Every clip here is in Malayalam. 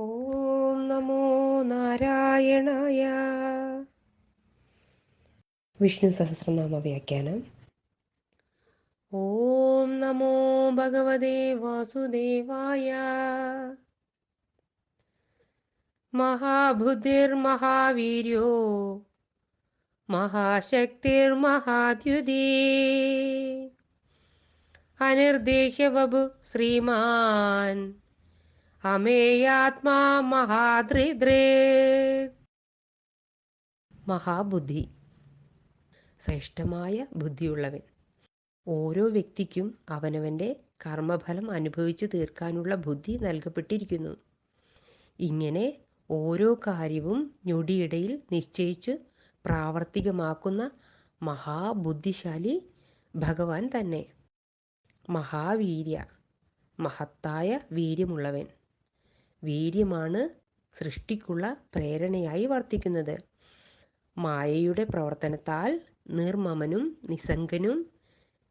ഓം നമോ നാരായണായ. വിഷ്ണു സഹസ്രനാമ വ്യാഖ്യാനം. ഓം നമോ ഭഗവതേ വാസുദേവായ. മഹാബുദ്ധിർമഹാവീര്യോ മഹാശക്തിർമഹാദ്യുതീ അനിർദ്ദേശ്യവപു ശ്രീമാൻ. അമേയാത്മാ മഹാദ്രിദ്രേ. മഹാബുദ്ധി. ശ്രേഷ്ഠമായ ബുദ്ധിയുള്ളവൻ. ഓരോ വ്യക്തിക്കും അവനവന്റെ കർമ്മഫലം അനുഭവിച്ചു തീർക്കാനുള്ള ബുദ്ധി നൽകപ്പെട്ടിരിക്കുന്നു. ഇങ്ങനെ ഓരോ കാര്യവും ഞൊടിയിടയിൽ നിശ്ചയിച്ച് പ്രാവർത്തികമാക്കുന്ന മഹാബുദ്ധിശാലി ഭഗവാൻ തന്നെ. മഹാവീര്യ. മഹത്തായ വീര്യമുള്ളവൻ. വീര്യമാണ് സൃഷ്ടിക്കുള്ള പ്രേരണയായി വർത്തിക്കുന്നത്. മായയുടെ പ്രവർത്തനത്താൽ നിർമ്മമനും നിസംഗനും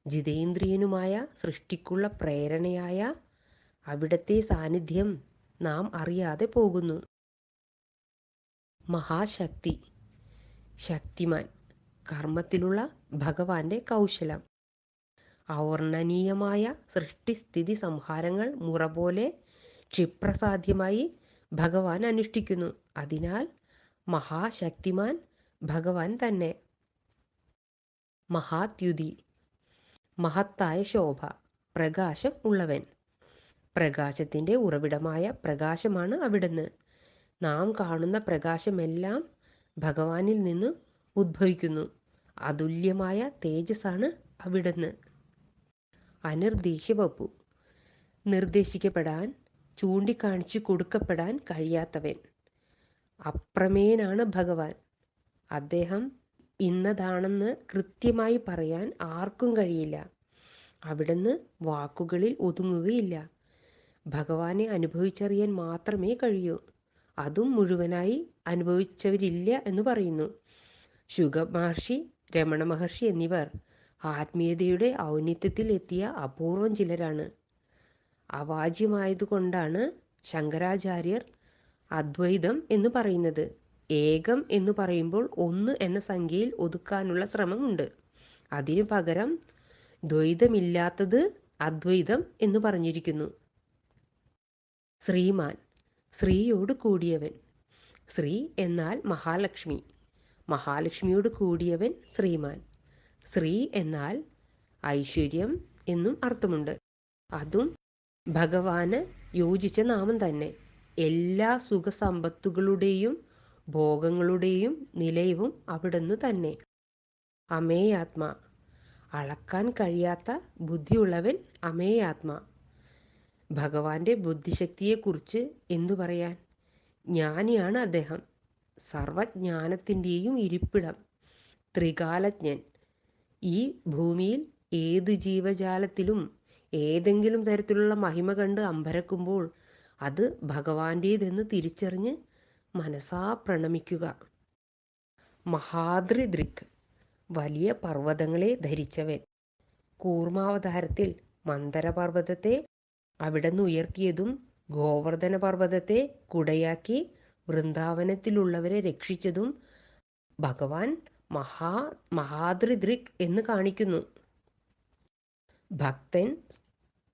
ജിതേന്ദ്രിയനുമായ സൃഷ്ടിക്കുള്ള പ്രേരണയായ അവിടത്തെ സാന്നിധ്യം നാം അറിയാതെ പോകുന്നു. മഹാശക്തി ശക്തിമാൻ കർമ്മത്തിലുള്ള ഭഗവാന്റെ കൗശലം. അവർണനീയമായ സൃഷ്ടിസ്ഥിതി സംഹാരങ്ങൾ മുറ പോലെ ക്ഷിപ്രസാധ്യമായി ഭഗവാൻ അനുഷ്ഠിക്കുന്നു. അതിനാൽ മഹാശക്തിമാൻ ഭഗവാൻ തന്നെ. മഹാത്യുതി. മഹത്തായ ശോഭ. പ്രകാശം ഉള്ളവൻ. പ്രകാശത്തിന്റെ ഉറവിടമായ പ്രകാശമാണ് അവിടുന്ന്. നാം കാണുന്ന പ്രകാശമെല്ലാം ഭഗവാനിൽ നിന്ന് ഉദ്ഭവിക്കുന്നു. അതുല്യമായ തേജസ്സാണ് അവിടുന്ന്. അനിർദ്ദേശ്യവപ്പു നിർദ്ദേശിക്കപ്പെടാൻ ചൂണ്ടിക്കാണിച്ചു കൊടുക്കപ്പെടാൻ കഴിയാത്തവൻ. അപ്രമേയനാണ് ഭഗവാൻ. അദ്ദേഹം ഇന്നതാണെന്ന് കൃത്യമായി പറയാൻ ആർക്കും കഴിയില്ല. അവിടുന്ന് വാക്കുകളിൽ ഒതുങ്ങുകയില്ല. ഭഗവാനെ അനുഭവിച്ചറിയാൻ മാത്രമേ കഴിയൂ. അതും മുഴുവനായി അനുഭവിച്ചവരില്ല എന്ന് പറയുന്നു. ശുഗ മഹർഷി രമണ മഹർഷി എന്നിവർ ആത്മീയതയുടെ ഔന്നിത്യത്തിൽ എത്തിയ അപൂർവം ചിലരാണ്. അവാജ്യമായതുകൊണ്ടാണ് ശങ്കരാചാര്യർ അദ്വൈതം എന്ന് പറയുന്നത്. ഏകം എന്ന് പറയുമ്പോൾ ഒന്ന് എന്ന സംഖ്യയിൽ ഒതുക്കാനുള്ള ശ്രമമുണ്ട് അതിനു പകരം ദ്വൈതമില്ലാത്തത് അദ്വൈതം എന്ന് പറഞ്ഞിരിക്കുന്നു. ശ്രീമാൻ ശ്രീയോട് കൂടിയവൻ. ശ്രീ എന്നാൽ മഹാലക്ഷ്മി. മഹാലക്ഷ്മിയോട് കൂടിയവൻ ശ്രീമാൻ. ശ്രീ എന്നാൽ ഐശ്വര്യം എന്നും അർത്ഥമുണ്ട്. അതും ഭഗവാന് യോജിച്ച നാമം തന്നെ. എല്ലാ സുഖസമ്പത്തുകളുടെയും ഭോഗങ്ങളുടെയും നിലയവും അവിടുന്ന് തന്നെ. അമേയാത്മ. അളക്കാൻ കഴിയാത്ത ബുദ്ധിയുള്ളവൻ അമേയാത്മ. ഭഗവാന്റെ ബുദ്ധിശക്തിയെക്കുറിച്ച് എന്തു പറയാൻ? ജ്ഞാനിയാണ് അദ്ദേഹം. സർവജ്ഞാനത്തിന്റെയും ഇരിപ്പിടം. ത്രികാലജ്ഞൻ. ഈ ഭൂമിയിൽ ഏത് ജീവജാലത്തിലും ഏതെങ്കിലും തരത്തിലുള്ള മഹിമ കണ്ട് അമ്പരക്കുമ്പോൾ അത് ഭഗവാന്റേതെന്ന് തിരിച്ചറിഞ്ഞ് മനസാ പ്രണമിക്കുക. മഹാദ്രിദൃക് വലിയ പർവതങ്ങളെ ധരിച്ചവൻ. കൂർമാവതാരത്തിൽ മന്ദരപർവതത്തെ അവിടെ നിന്ന് ഉയർത്തിയതും ഗോവർദ്ധന പർവതത്തെ കുടയാക്കി വൃന്ദാവനത്തിലുള്ളവരെ രക്ഷിച്ചതും ഭഗവാൻ മഹാ മഹാദ്രിദൃക് എന്ന് കാണിക്കുന്നു. ഭക്തൻ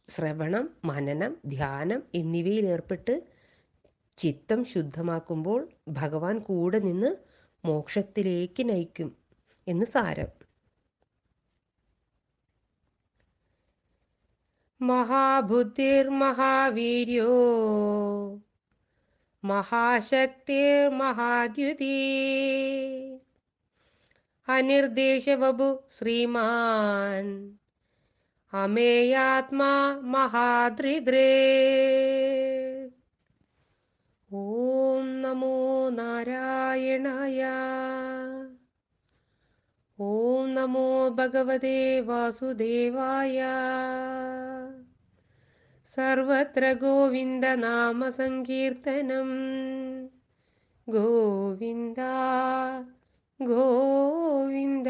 ശ്രവണം മനനം ധ്യാനം എന്നിവയിൽ ഏർപ്പെട്ട് ചിത്തം ശുദ്ധമാക്കുമ്പോൾ ഭഗവാൻ കൂടെ നിന്ന് മോക്ഷത്തിലേക്ക് നയിക്കും എന്ന് സാരം. മഹാബുദ്ധിർമഹാവീര്യോ മഹാശക്തിർമഹാദ്യുതീ അനിർദേശവപു ശ്രീമാൻ. അമേയാത്മാ മഹാദ്രിദ്രേ. ഓം നമോ നാരായണായ. ഓം നമോ ഭഗവതേ വാസുദേവായ. സർവത്ര ഗോവിന്ദ നാമ സങ്കീർത്തനം ഗോവിന്ദ ഗോവിന്ദ.